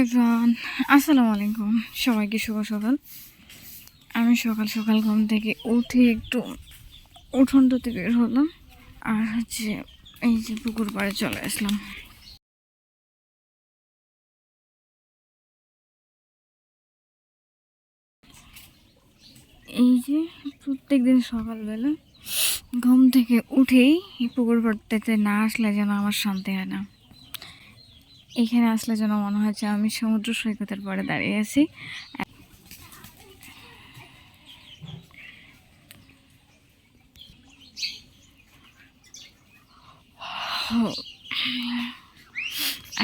Everyone, আসসালামু আলাইকুম। সবাইকে শুভ সকাল। আমি সকাল সকাল ঘুম থেকে উঠে একটু উঠোনটাতে বের হলাম আর হচ্ছে এই যে পুকুর পাড়ে চলে আসলাম। এই যে প্রত্যেক দিন সকালবেলা ঘুম থেকে উঠেই এই পুকুর পাড়তে না আসলে যেন আমার শান্তি হয় না। এখানে আসলে যেন মনে হয় যে আমি সমুদ্র সৈকতের পরে দাঁড়িয়ে আছি।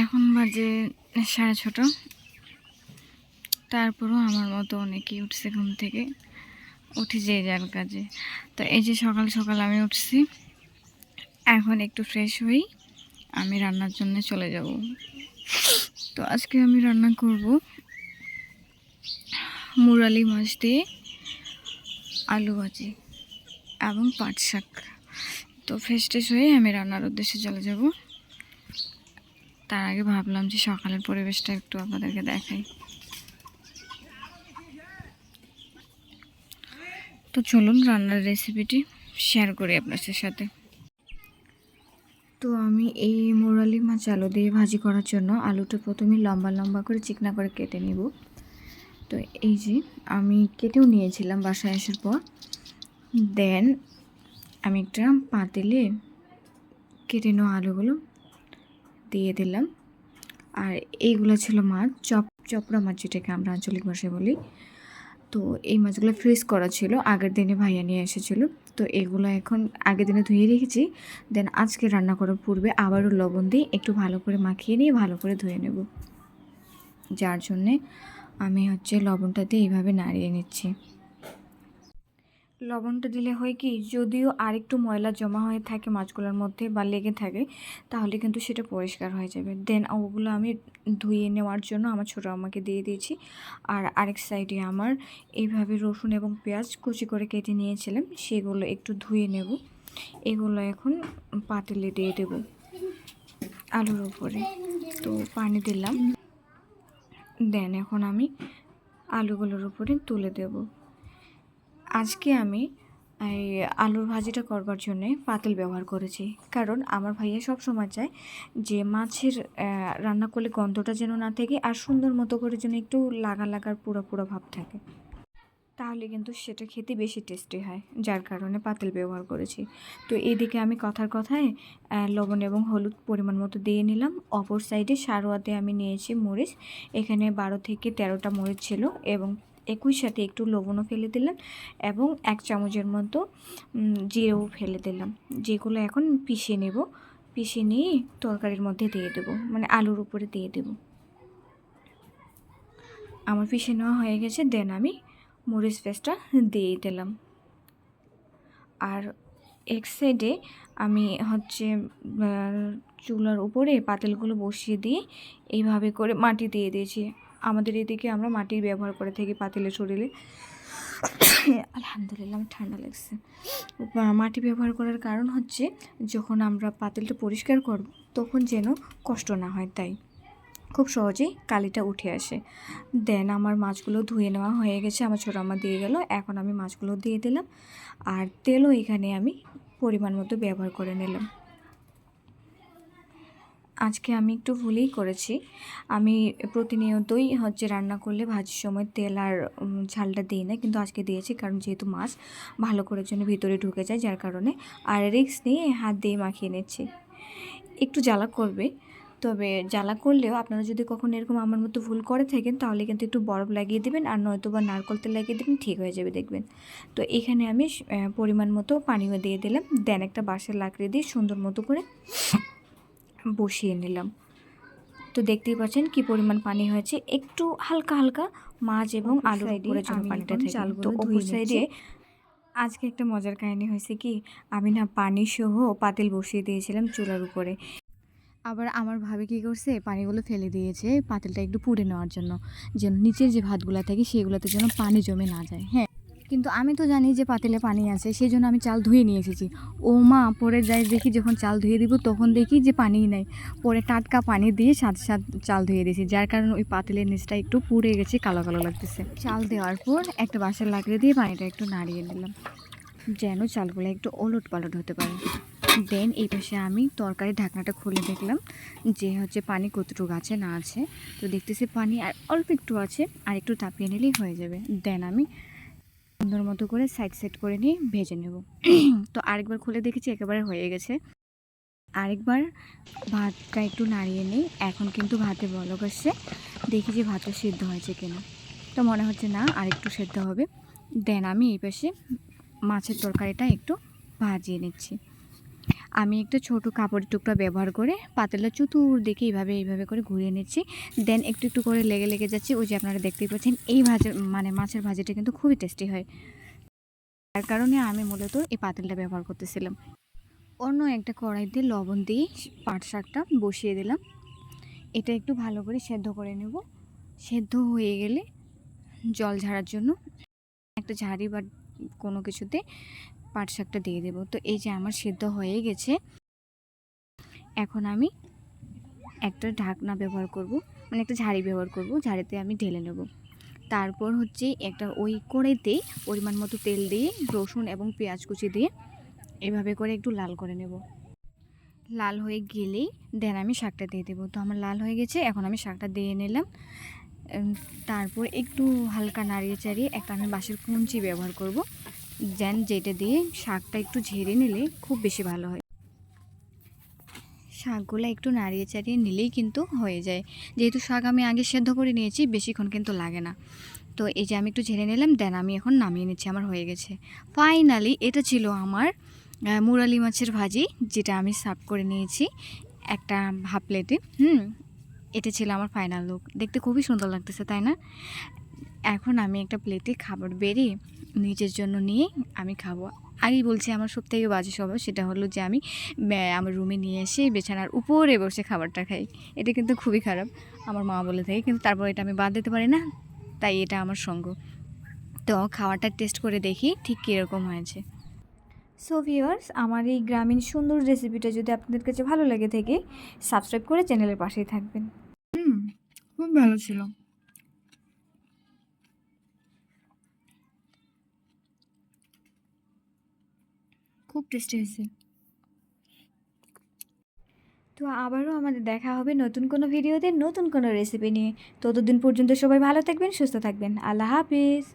এখন বাজে সাড়ে ছটা। তারপরও আমার মতো অনেকেই উঠছে ঘুম থেকে। উঠে যে যার কাজে। তো এই যে সকাল সকাল আমি উঠছি, এখন একটু ফ্রেশ হই। আমি রান্নার জন্য চলে যাব। তো আজকে আমি রান্না করব মুরালি মাছ দিয়ে আলু ভাজি এবং পাট শাক। তো ফ্রেশ ট্রেশ হয়ে আমি রান্নার উদ্দেশ্যে চলে যাব। তার আগে ভাবলাম যে সকালের পরিবেশটা একটু আপনাদেরকে দেখাই। তো চলুন রান্নার রেসিপিটি শেয়ার করি আপনাদের সাথে। তো আমি এই মোরালি মাছ আলু দিয়ে ভাজি করার জন্য আলুটা প্রথমে লম্বা লম্বা করে চিকনা করে কেটে নিব। তো এই যে আমি কেটেও নিয়েছিলাম বাসায় আসার পর। দেন আমি একটা পাতিলে কেটে নেওয়া আলুগুলো দিয়ে দিলাম। আর এইগুলো ছিল মাছ চপ, চপড়া মাছ যেটাকে আমরা আঞ্চলিক ভাষায় বলি। তো এই মাছগুলো ফ্রিজ করা ছিল, আগের দিনে ভাইয়া নিয়ে এসেছিল। তো এগুলো এখন আগের দিনে ধুয়ে রেখেছি। দেন আজকে রান্না করার পূর্বে আবারও লবণ দিয়ে একটু ভালো করে মাখিয়ে নিয়ে ভালো করে ধুয়ে নেব। যার জন্যে আমি হচ্ছে লবণটা দিয়ে এইভাবে নাড়িয়ে নিচ্ছি। লবণটা দিলে হয় কি, যদিও আরেকটু ময়লা জমা হয়ে থাকে মাছগুলোর মধ্যে বা লেগে থাকে, তাহলে কিন্তু সেটা পরিষ্কার হয়ে যাবে। দেন ওগুলো আমি ধুয়ে নেওয়ার জন্য আমার ছোটো আমাকে দিয়ে দিয়েছি। আর আরেক সাইডে আমার এইভাবে রসুন এবং পেঁয়াজ কুচি করে কেটে নিয়েছিলাম, সেগুলো একটু ধুয়ে নেব। এগুলো এখন পাতিলে দিয়ে দেব আলুর উপরে। তো পানি দিলাম। দেন এখন আমি আলুগুলোর উপরে তুলে দেবো। আজকে আমি এই আলুর ভাজিটা করবার জন্যে পাতিল ব্যবহার করেছি। কারণ আমার ভাইয়া সব সময় চায় যে মাছের রান্না করলে গন্ধটা যেন না থাকে আর সুন্দর মতো করে যেন একটু লাগা লাগার পুরো পুরো ভাব থাকে। তাহলে কিন্তু সেটা খেতে বেশি টেস্টি হয়, যার কারণে পাতিল ব্যবহার করেছি। তো এদিকে আমি কথার কথায় লবণ এবং হলুদ পরিমাণ মতো দিয়ে নিলাম। অপর সাইডে সারোয়াতে আমি নিয়েছি মরিচ। এখানে বারো থেকে তেরোটা মরিচ ছিল এবং একই সাথে একটু লবণও ফেলে দিলাম এবং এক চামচের মতো জিরেও ফেলে দিলাম। যেগুলো এখন পিষে নেব। পিষে নিয়ে তরকারির মধ্যে দিয়ে দেবো। মানে আলুর উপরে দিয়ে দেব। আমার পিষে নেওয়া হয়ে গেছে। দেন আমি মরিচ পেস্টটা দিয়ে দিলাম। আর এক সাইডে আমি হচ্ছে চুলার উপরে পাতিলগুলো বসিয়ে দিয়ে এইভাবে করে মাটি দিয়ে দিয়েছি। আমাদের এদিকে আমরা মাটির ব্যবহার করে থাকি পাতিলের শরীরে। আলহামদুলিল্লাহ, আমার ঠান্ডা লাগছে। মাটি ব্যবহার করার কারণ হচ্ছে, যখন আমরা পাতিলটা পরিষ্কার করব, তখন যেন কষ্ট না হয়, তাই। খুব সহজেই কালিটা উঠে আসে। দেন আমার মাছগুলো ধুয়ে নেওয়া হয়ে গেছে, আমার ছোটো আমার দিয়ে গেল, এখন আমি মাছগুলো দিয়ে দিলাম। আর তেলও এখানে আমি পরিমাণ মতো ব্যবহার করে নিলাম। আজকে আমি একটু ভুলেই করেছি। আমি প্রতিনিয়তই হচ্ছে রান্না করলে ভাজির সময় তেল আর ঝালটা দিই না, কিন্তু আজকে দিয়েছি কারণ যেহেতু মাছ, ভালো করার জন্য ভিতরে ঢুকে যায় যার কারণে। আর রিক্স নিয়ে হাত দিয়ে মাখিয়ে নিচ্ছি। একটু জ্বালা করবে, তবে জ্বালা করলেও আপনারা যদি কখনো এরকম আমার মতো ভুল করে থাকেন, তাহলে কিন্তু একটু বরফ লাগিয়ে দেবেন আর নয়তো বা নারকল তেল লাগিয়ে দেবেন, ঠিক হয়ে যাবে দেখবেন। তো এখানে আমি পরিমাণ মতো পানিও দিয়ে দিলাম। দেন একটা বাঁশের লাকড়ি দিয়ে সুন্দর মতো করে বসিয়ে নিলাম। তো দেখতেই পাচ্ছেন কি পরিমাণ পানি হয়েছে। একটু হালকা হালকা মাছ এবং আলু উপরে জন্য পানিটা থেকে। তো সাইডে আজকে একটা মজার কাহিনী হয়েছে কি আমি না পানি সহ পাতিল বসিয়ে দিয়েছিলাম চুলার উপরে। আবার আমার ভাবে কী করছে পানিগুলো ফেলে দিয়েছে পাতিলটা একটু পুড়ে নেওয়ার জন্য। যেন নিচের যে ভাতগুলো থাকে সেগুলোতে যেন পানি জমে না যায়। হ্যাঁ কিন্তু আমি তো জানি যে পাতিলে পানি আছে সেই জন্য আমি চাল ধুয়ে নিয়ে এসেছি। ও মা, পরে যাই দেখি যখন চাল ধুয়ে দিব, তখন দেখি যে পানি নাই। পরে টাটকা পানি দিয়ে সাথে সাথে চাল ধুয়ে দিয়েছি, যার কারণে ওই পাতিলের নিচটা একটু পুড়ে গেছে, কালো কালো লাগতেছে। চাল দেওয়ার পর একটা বাসার লাগিয়ে দিয়ে পানিটা একটু নাড়িয়ে নিলাম, যেন চালগুলো একটু ওলট পালট হতে পারে। দেন এই পাশে আমি তরকারি ঢাকনাটা খুলে দেখলাম, যে হচ্ছে পানি কতটুকু আছে না আছে। তো দেখতেছি পানি আর অল্প একটু আছে, আর একটু তাপিয়ে নিলেই হয়ে যাবে। দেন আমি সুন্দর মতো করে সাইড সাইড করে নিয়ে ভেজে নেব। তো আরেকবার খুলে দেখেছি, একেবারে হয়ে গেছে। আরেকবার ভাতটা একটু নাড়িয়ে নিই। এখন কিন্তু ভাতে বলক আসছে। দেখি যে ভাতটা সিদ্ধ হয়েছে কিনা। তো মনে হচ্ছে না আরেকটু সেদ্ধ হবে। দেন আমি এই পাশে মাছের তরকারিটা একটু ভাজিয়ে নিচ্ছি। আমি একটা ছোট কাপড়ের টুকরা ব্যবহার করে পাতলা চতুর্দিকে এইভাবে এইভাবে করে ঘুরিয়ে নিচ্ছি। দেন একটু একটু করে লেগে লেগে যাচ্ছে। ওই যে আপনারা দেখতেই পাচ্ছেন, এই ভাজা মানে মাছের ভাজিটা কিন্তু খুবই টেস্টি হয়। তার কারণে আমি মূলত এই পাতিলটা ব্যবহার করতেছিলাম। অন্য একটা কড়াইতে লবণ দিয়ে পাট শাকটা বসিয়ে দিলাম। এটা একটু ভালো করে সেদ্ধ করে নেব। সেদ্ধ হয়ে গেলে জল ঝাড়ার জন্য একটা ঝাড়ি বা কোনো কিছুতে পাট শাকটা দিয়ে দেবো। তো এই যে আমার সেদ্ধ হয়ে গেছে। এখন আমি একটা ঢাকনা ব্যবহার করব মানে একটা ঝাড়ি ব্যবহার করব, ঝাড়িতে আমি ঢেলে নেব। তারপর হচ্ছে একটা ওই কড়াইতে পরিমাণ মতো তেল দিয়ে, রসুন এবং পেঁয়াজ কুচি দিয়ে এভাবে করে একটু লাল করে নেব। লাল হয়ে গেলেই দেন আমি শাকটা দিয়ে দেবো। তো আমার লাল হয়ে গেছে, এখন আমি শাকটা দিয়ে নিলাম। তারপর একটু হালকা নাড়িয়ে চাড়িয়ে একটা আমি বাঁশের কুঞ্চি ব্যবহার করব। যেন যেটা দিয়ে শাকটা একটু ঝেড়ে নিলে খুব বেশি ভালো হয়। শাকগুলো একটু নাড়িয়ে চাড়িয়ে নিলেই কিন্তু হয়ে যায়। যেহেতু শাক আমি আগে সেদ্ধ করে নিয়েছি, বেশিক্ষণ কিন্তু লাগে না। তো এই যে আমি একটু ঝেড়ে নিলাম, দেন আমি এখন নামিয়ে নিচ্ছি, আমার হয়ে গেছে। ফাইনালি এটা ছিল আমার মুরালি মাছের ভাজি, যেটা আমি সার্ভ করে নিয়েছি একটা হাফ প্লেটে। হুম, এটা ছিল আমার ফাইনাল লুক। দেখতে খুবই সুন্দর লাগতেছে, তাই না? এখন আমি একটা প্লেটে খাবার বেরিয়ে নিজের জন্য নিয়ে আমি খাব। আগেই বলছি, আমার সব থেকে বাজে স্বভাব সেটা হলো যে আমি আমার রুমে নিয়ে এসে বিছানার উপরে বসে খাবারটা খাই। এটা কিন্তু খুবই খারাপ। আমার মা বলে থাকে, কিন্তু তারপর এটা আমি বাদ দিতে পারি না, তাই এটা আমার সঙ্গ। তো খাওয়াটা টেস্ট করে দেখি ঠিক কীরকম হয়েছে। সো ভিউয়ার্স আমার এই গ্রামীণ সুন্দর রেসিপিটা যদি আপনাদের কাছে ভালো লাগে থেকে সাবস্ক্রাইব করে চ্যানেলের পাশেই থাকবেন। হুম, খুব ভালো ছিল। খুব টেস্টি হয়েছে। তো আবারও আমাদের দেখা হবে নতুন কোনো ভিডিওতে নতুন কোনো রেসিপি নিয়ে। ততদিন পর্যন্ত সবাই ভালো থাকবেন, সুস্থ থাকবেন। আল্লাহ হাফিজ।